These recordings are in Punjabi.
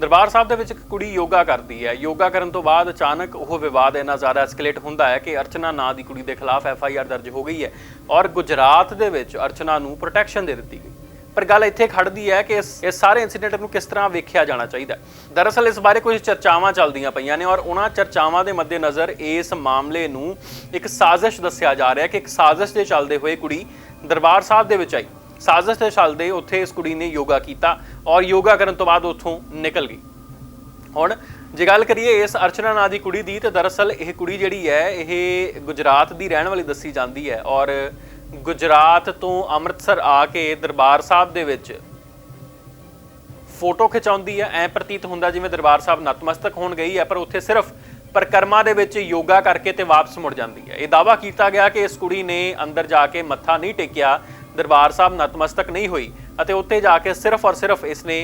ਦਰਬਾਰ ਸਾਹਿਬ ਦੇ ਵਿੱਚ ਇੱਕ ਕੁੜੀ ਯੋਗਾ ਕਰਦੀ ਹੈ। ਯੋਗਾ ਕਰਨ ਤੋਂ ਬਾਅਦ ਅਚਾਨਕ ਉਹ ਵਿਵਾਦ ਇੰਨਾ ਜ਼ਿਆਦਾ ਐਸਕੇਲੇਟ ਹੁੰਦਾ ਹੈ ਕਿ ਅਰਚਨਾ ਨਾਂ ਦੀ ਕੁੜੀ ਦੇ ਖਿਲਾਫ ਐਫ ਆਈ ਆਰ ਦਰਜ ਹੋ ਗਈ ਹੈ ਔਰ ਗੁਜਰਾਤ ਦੇ ਵਿੱਚ ਅਰਚਨਾ ਨੂੰ ਪ੍ਰੋਟੈਕਸ਼ਨ ਦੇ ਦਿੱਤੀ ਗਈ। ਪਰ ਗੱਲ ਇੱਥੇ ਖੜਦੀ ਹੈ ਕਿ ਇਸ ਸਾਰੇ ਇਨਸੀਡੈਂਟ ਨੂੰ ਕਿਸ ਤਰ੍ਹਾਂ ਵੇਖਿਆ ਜਾਣਾ ਚਾਹੀਦਾ ਦਰਅਸਲ ਇਸ ਬਾਰੇ ਕੁਝ ਚਰਚਾਵਾਂ ਚੱਲਦੀਆਂ ਪਈਆਂ ਨੇ ਔਰ ਉਹਨਾਂ ਚਰਚਾਵਾਂ ਦੇ ਮੱਦੇਨਜ਼ਰ ਇਸ ਮਾਮਲੇ ਨੂੰ ਇੱਕ ਸਾਜ਼ਿਸ਼ ਦੱਸਿਆ ਜਾ ਰਿਹਾ ਹੈ ਕਿ ਇੱਕ ਸਾਜ਼ਿਸ਼ ਦੇ ਚੱਲਦੇ ਹੋਏ ਕੁੜੀ ਦਰਬਾਰ ਸਾਹਿਬ ਦੇ ਵਿੱਚ ਆਈ। ਸਾਜ਼ਿਸ਼ ਦੇ ਚੱਲਦੇ ਉੱਥੇ ਇਸ ਕੁੜੀ ਨੇ ਯੋਗਾ ਕੀਤਾ ਔਰ ਯੋਗਾ ਕਰਨ ਤੋਂ ਬਾਅਦ ਉੱਥੋਂ ਨਿਕਲ ਗਈ। ਹੁਣ ਜੇ ਗੱਲ ਕਰੀਏ ਇਸ ਅਰਚਨਾ ਨਾਂ ਦੀ ਕੁੜੀ ਦੀ, ਤੇ ਦਰਅਸਲ ਇਹ ਕੁੜੀ ਜਿਹੜੀ ਹੈ, ਇਹ ਗੁਜਰਾਤ ਦੀ ਰਹਿਣ ਵਾਲੀ ਦੱਸੀ ਜਾਂਦੀ ਹੈ ਔਰ ਗੁਜਰਾਤ ਤੋਂ ਅੰਮ੍ਰਿਤਸਰ ਆ ਕੇ ਦਰਬਾਰ ਸਾਹਿਬ ਦੇ ਵਿੱਚ ਫੋਟੋ ਖਿਚਾਉਂਦੀ ਹੈ। ਐ ਪ੍ਰਤੀਤ ਹੁੰਦਾ ਜਿਵੇਂ ਦਰਬਾਰ ਸਾਹਿਬ ਨਤਮਸਤਕ ਹੋਣ ਗਈ ਹੈ, ਪਰ ਉੱਥੇ ਸਿਰਫ ਪਰਿਕਰਮਾ ਦੇ ਵਿੱਚ ਯੋਗਾ ਕਰਕੇ ਤੇ ਵਾਪਸ ਮੁੜ ਜਾਂਦੀ ਹੈ। ਇਹ ਦਾਵਾ ਕੀਤਾ ਗਿਆ ਕਿ ਇਸ ਕੁੜੀ ਨੇ ਅੰਦਰ ਜਾ ਕੇ ਮੱਥਾ ਨਹੀਂ ਟੇਕਿਆ ਦਰਬਾਰ ਸਾਹਿਬ ਨਤਮਸਤਕ ਨਹੀਂ ਹੋਈ ਅਤੇ ਉੱਥੇ ਜਾ ਕੇ ਸਿਰਫ ਔਰ ਸਿਰਫ ਇਸਨੇ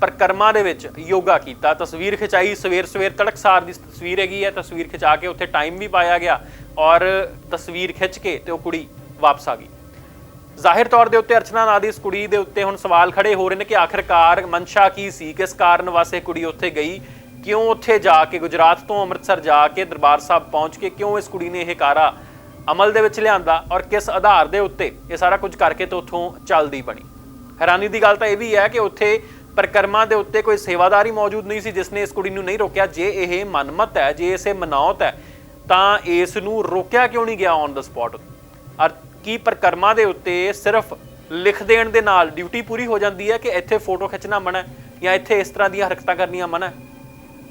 ਪਰਿਕਰਮਾ ਦੇ ਵਿੱਚ ਯੋਗਾ ਕੀਤਾ। ਤਸਵੀਰ ਖਿਚਾਈ, ਸਵੇਰ ਸਵੇਰ ਤੜਕਸਾਰ ਦੀ ਤਸਵੀਰ ਹੈਗੀ ਹੈ। ਤਸਵੀਰ ਖਿਚਾ ਕੇ ਉੱਥੇ ਟਾਈਮ ਵੀ ਪਾਇਆ ਗਿਆ ਔਰ ਤਸਵੀਰ ਖਿੱਚ ਕੇ ਤੇ ਉਹ ਕੁੜੀ ਵਾਪਸ ਆ ਗਈ। ਜ਼ਾਹਿਰ ਤੌਰ ਦੇ ਉੱਤੇ ਅਰਚਨਾ ਨਾਂ ਦੀ ਇਸ ਕੁੜੀ ਦੇ ਉੱਤੇ ਹੁਣ ਸਵਾਲ ਖੜੇ ਹੋ ਰਹੇ ਨੇ ਕਿ ਆਖਿਰਕਾਰ ਮਨਸ਼ਾ ਕੀ ਸੀ? ਕਿਸ ਕਾਰਨ ਵਾਸਤੇ ਕੁੜੀ ਉੱਥੇ ਗਈ? ਕਿਉਂ ਉੱਥੇ ਜਾ ਕੇ, ਗੁਜਰਾਤ ਤੋਂ ਅੰਮ੍ਰਿਤਸਰ ਜਾ ਕੇ ਦਰਬਾਰ ਸਾਹਿਬ ਪਹੁੰਚ ਕੇ ਕਿਉਂ ਇਸ ਕੁੜੀ ਨੇ ਇਹ ਕਾਰਾ ਅਮਲ ਦੇ ਵਿੱਚ ਲਿਆਂਦਾ ਔਰ ਕਿਸ ਆਧਾਰ ਦੇ ਉੱਤੇ ਇਹ ਸਾਰਾ ਕੁਝ ਕਰਕੇ ਤੇ ਉੱਥੋਂ ਚੱਲਦੀ ਬਣੀ। ਹੈਰਾਨੀ ਦੀ ਗੱਲ ਤਾਂ ਇਹ ਵੀ ਹੈ ਕਿ ਉੱਥੇ ਪਰਿਕਰਮਾ ਦੇ ਉੱਤੇ ਕੋਈ ਸੇਵਾਦਾਰੀ ਮੌਜੂਦ ਨਹੀਂ ਸੀ, ਜਿਸ ਨੇ ਇਸ ਕੁੜੀ ਨੂੰ ਨਹੀਂ ਰੋਕਿਆ। ਜੇ ਇਹ ਮਨਮਤ ਹੈ, ਜੇ ਇਸੇ ਮਨਾਉਤ ਹੈ, ਤਾਂ ਇਸ ਨੂੰ ਰੋਕਿਆ ਕਿਉਂ ਨਹੀਂ ਗਿਆ ਔਨ ਦਾ ਸਪੌਟ ਅਰ ਕੀ ਪਰਿਕਰਮਾ ਦੇ ਉੱਤੇ ਸਿਰਫ ਲਿਖ ਦੇਣ ਦੇ ਨਾਲ ਡਿਊਟੀ ਪੂਰੀ ਹੋ ਜਾਂਦੀ ਹੈ ਕਿ ਇੱਥੇ ਫੋਟੋ ਖਿੱਚਣਾ ਮਨਾ ਜਾਂ ਇੱਥੇ ਇਸ ਤਰ੍ਹਾਂ ਦੀਆਂ ਹਰਕਤਾਂ ਕਰਨੀਆਂ ਮਨਾ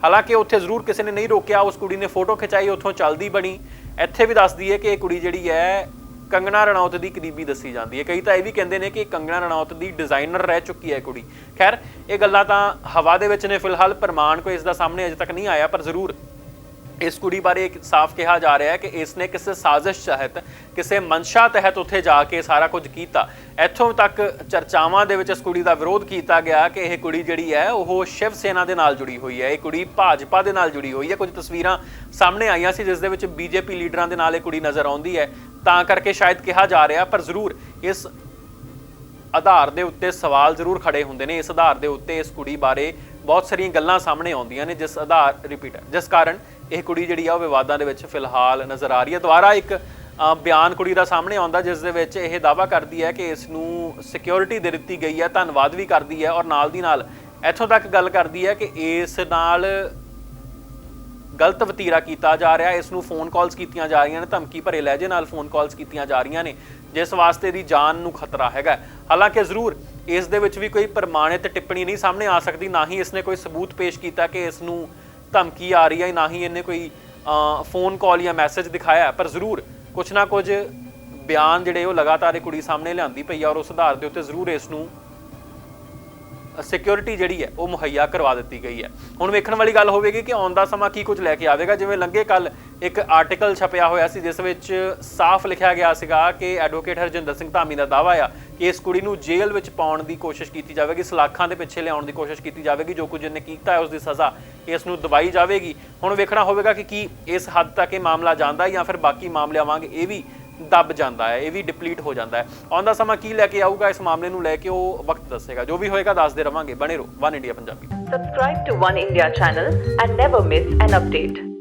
ਹਾਲਾਂਕਿ ਉੱਥੇ ਜ਼ਰੂਰ ਕਿਸੇ ਨੇ ਨਹੀਂ ਰੋਕਿਆ, ਉਸ ਕੁੜੀ ਨੇ ਫੋਟੋ ਖਿਚਾਈ, ਉੱਥੋਂ ਚੱਲਦੀ ਬਣੀ। ਇੱਥੇ ਵੀ ਦੱਸਦੀ ਹੈ ਕਿ ਇਹ ਕੁੜੀ ਜਿਹੜੀ ਹੈ, ਕੰਗਣਾ ਰਣੌਤ ਦੀ ਕਰੀਬੀ ਦੱਸੀ ਜਾਂਦੀ ਹੈ। ਕਈ ਤਾਂ ਇਹ ਵੀ ਕਹਿੰਦੇ ਨੇ ਕਿ ਕੰਗਣਾ ਰਣੌਤ ਦੀ ਡਿਜ਼ਾਈਨਰ ਰਹਿ ਚੁੱਕੀ ਹੈ ਇਹ ਕੁੜੀ। ਖੈਰ, ਇਹ ਗੱਲਾਂ ਤਾਂ ਹਵਾ ਦੇ ਵਿੱਚ ਨੇ ਫਿਲਹਾਲ, ਪ੍ਰਮਾਣ ਕੋਈ ਇਸ ਦਾ ਸਾਹਮਣੇ ਅਜੇ ਤੱਕ ਨਹੀਂ ਆਇਆ, ਪਰ ਜ਼ਰੂਰ ਇਸ ਕੁੜੀ ਬਾਰੇ ਇੱਕ ਸਾਫ਼ ਕਿਹਾ ਜਾ ਰਿਹਾ ਹੈ ਕਿ ਇਸ ਨੇ ਕਿਸੇ ਸਾਜ਼ਿਸ਼ ਤਹਿਤ, ਕਿਸੇ ਮਨਸ਼ਾ ਤਹਿਤ ਉੱਥੇ ਜਾ ਕੇ ਸਾਰਾ ਕੁਝ ਕੀਤਾ। ਇੱਥੋਂ ਤੱਕ ਚਰਚਾਵਾਂ ਦੇ ਵਿੱਚ ਇਸ ਕੁੜੀ ਦਾ ਵਿਰੋਧ ਕੀਤਾ ਗਿਆ ਕਿ ਇਹ ਕੁੜੀ ਜਿਹੜੀ ਹੈ, ਉਹ ਸ਼ਿਵ ਸੈਨਾ ਦੇ ਨਾਲ ਜੁੜੀ ਹੋਈ ਹੈ। ਇਹ ਕੁੜੀ ਭਾਜਪਾ ਦੇ ਨਾਲ ਜੁੜੀ ਹੋਈ ਹੈ। ਕੁਝ ਤਸਵੀਰਾਂ ਸਾਹਮਣੇ ਆਈਆਂ ਸੀ, ਜਿਸ ਦੇ ਵਿੱਚ ਬੀਜੇਪੀ ਲੀਡਰਾਂ ਦੇ ਨਾਲ ਇਹ ਕੁੜੀ ਨਜ਼ਰ ਆਉਂਦੀ ਹੈ। ਤਾਂ ਕਰਕੇ ਸ਼ਾਇਦ ਕਿਹਾ ਜਾ ਰਿਹਾ, ਪਰ ਜ਼ਰੂਰ ਇਸ ਆਧਾਰ ਦੇ ਉੱਤੇ ਸਵਾਲ ਜ਼ਰੂਰ ਖੜੇ ਹੁੰਦੇ ਨੇ। ਇਸ ਆਧਾਰ ਦੇ ਉੱਤੇ ਇਸ ਕੁੜੀ ਬਾਰੇ ਬਹੁਤ ਸਾਰੀਆਂ ਗੱਲਾਂ ਸਾਹਮਣੇ ਆਉਂਦੀਆਂ ਨੇ, ਜਿਸ ਆਧਾਰ ਰਿਪੀਟ ਜਿਸ ਕਾਰਨ ਇਹ ਕੁੜੀ ਜਿਹੜੀ ਆ ਉਹ ਵਿਵਾਦਾਂ ਦੇ ਵਿੱਚ ਫਿਲਹਾਲ ਨਜ਼ਰ ਆ ਰਹੀ ਹੈ। ਦੁਬਾਰਾ ਇੱਕ ਬਿਆਨ ਕੁੜੀ ਦਾ ਸਾਹਮਣੇ ਆਉਂਦਾ, ਜਿਸ ਦੇ ਵਿੱਚ ਇਹ ਦਾਵਾ ਕਰਦੀ ਹੈ ਕਿ ਇਸ ਨੂੰ ਸਿਕਿਉਰਿਟੀ ਦੇ ਦਿੱਤੀ ਗਈ ਹੈ, ਧੰਨਵਾਦ ਵੀ ਕਰਦੀ ਹੈ ਔਰ ਨਾਲ ਦੀ ਨਾਲ ਇੱਥੋਂ ਤੱਕ ਗੱਲ ਕਰਦੀ ਹੈ ਕਿ ਇਸ ਨਾਲ ਗਲਤ ਵਤੀਰਾ ਕੀਤਾ ਜਾ ਰਿਹਾ ਇਸ ਨੂੰ ਫੋਨ ਕਾਲਸ ਕੀਤੀਆਂ ਜਾ ਰਹੀਆਂ ਨੇ, ਧਮਕੀ ਭਰੇ ਲਹਿਜੇ ਨਾਲ ਫੋਨ ਕਾਲਸ ਕੀਤੀਆਂ ਜਾ ਰਹੀਆਂ ਨੇ, ਜਿਸ ਵਾਸਤੇ ਦੀ ਜਾਨ ਨੂੰ ਖਤਰਾ ਹੈਗਾ। ਹਾਲਾਂਕਿ ਜ਼ਰੂਰ ਇਸ ਦੇ ਵਿੱਚ ਵੀ ਕੋਈ ਪ੍ਰਮਾਣਿਤ ਟਿੱਪਣੀ ਨਹੀਂ ਸਾਹਮਣੇ ਆ ਸਕਦੀ, ਨਾ ਹੀ ਇਸਨੇ ਕੋਈ ਸਬੂਤ ਪੇਸ਼ ਕੀਤਾ ਕਿ ਇਸ ਨੂੰ ਧਮਕੀ ਆ ਰਹੀ ਹੈ, ਨਾ ਹੀ ਇਹਨੇ ਕੋਈ ਫੋਨ ਕਾਲ ਜਾਂ ਮੈਸੇਜ ਦਿਖਾਇਆ, ਪਰ ਜ਼ਰੂਰ ਕੁਛ ਨਾ ਕੁਝ ਬਿਆਨ ਜਿਹੜੇ ਉਹ ਲਗਾਤਾਰ ਇਹ ਕੁੜੀ ਸਾਹਮਣੇ ਲਿਆਂਦੀ ਪਈ ਆ ਔਰ ਉਸ ਆਧਾਰ ਦੇ ਉੱਤੇ ਜ਼ਰੂਰ ਇਸ ਨੂੰ ਸਿਕਿਉਰਿਟੀ ਜਿਹੜੀ ਹੈ, ਉਹ ਮੁਹੱਈਆ ਕਰਵਾ ਦਿੱਤੀ ਗਈ ਹੈ। ਹੁਣ ਵੇਖਣ ਵਾਲੀ ਗੱਲ ਹੋਵੇਗੀ ਕਿ ਆਉਣ ਦਾ ਸਮਾਂ ਕੀ ਕੁਝ ਲੈ ਕੇ ਆਵੇਗਾ। ਜਿਵੇਂ ਲੰਘੇ ਕੱਲ ਇੱਕ ਆਰਟੀਕਲ ਛਪਿਆ ਹੋਇਆ ਸੀ, ਜਿਸ ਵਿੱਚ ਸਾਫ਼ ਲਿਖਿਆ ਗਿਆ ਸੀਗਾ ਕਿ ਐਡਵੋਕੇਟ ਹਰਜਿੰਦਰ ਸਿੰਘ ਧਾਮੀ ਦਾ ਦਾਵਾ ਆ ਕਿ ਇਸ ਕੁੜੀ ਨੂੰ ਜੇਲ੍ਹ ਵਿੱਚ ਪਾਉਣ ਦੀ ਕੋਸ਼ਿਸ਼ ਕੀਤੀ ਜਾਵੇਗੀ, ਸਲਾਖਾਂ ਦੇ ਪਿੱਛੇ ਲਿਆਉਣ ਦੀ ਕੋਸ਼ਿਸ਼ ਕੀਤੀ ਜਾਵੇਗੀ, ਜੋ ਕੁਝ ਇਹਨੇ ਕੀਤਾ ਹੈ, ਉਸ ਦੀ ਸਜ਼ਾ ਇਸ ਨੂੰ ਦਵਾਈ ਜਾਵੇਗੀ। ਹੁਣ ਵੇਖਣਾ ਹੋਵੇਗਾ ਕਿ ਕੀ ਇਸ ਹੱਦ ਤੱਕ ਇਹ ਮਾਮਲਾ ਜਾਂਦਾ ਜਾਂ ਫਿਰ ਬਾਕੀ ਮਾਮਲਿਆਂ ਵਾਂਗ ਇਹ ਵੀ ਦੱਬ ਜਾਂਦਾ ਹੈ, ਇਹ ਵੀ ਡਿਪਲੀਟ ਹੋ ਜਾਂਦਾ ਹੈ। ਆਉਂਦਾ ਸਮਾਂ ਕੀ ਲੈ ਕੇ ਆਊਗਾ, ਇਸ ਮਾਮਲੇ ਨੂੰ ਲੈ ਕੇ ਉਹ ਵਕਤ ਦੱਸੇਗਾ। ਜੋ ਵੀ ਹੋਏਗਾ, ਦੱਸਦੇ ਰਵਾਂਗੇ। ਬਣੇ ਰਹੋ। One India Punjabi Subscribe to One India channel and never miss an update.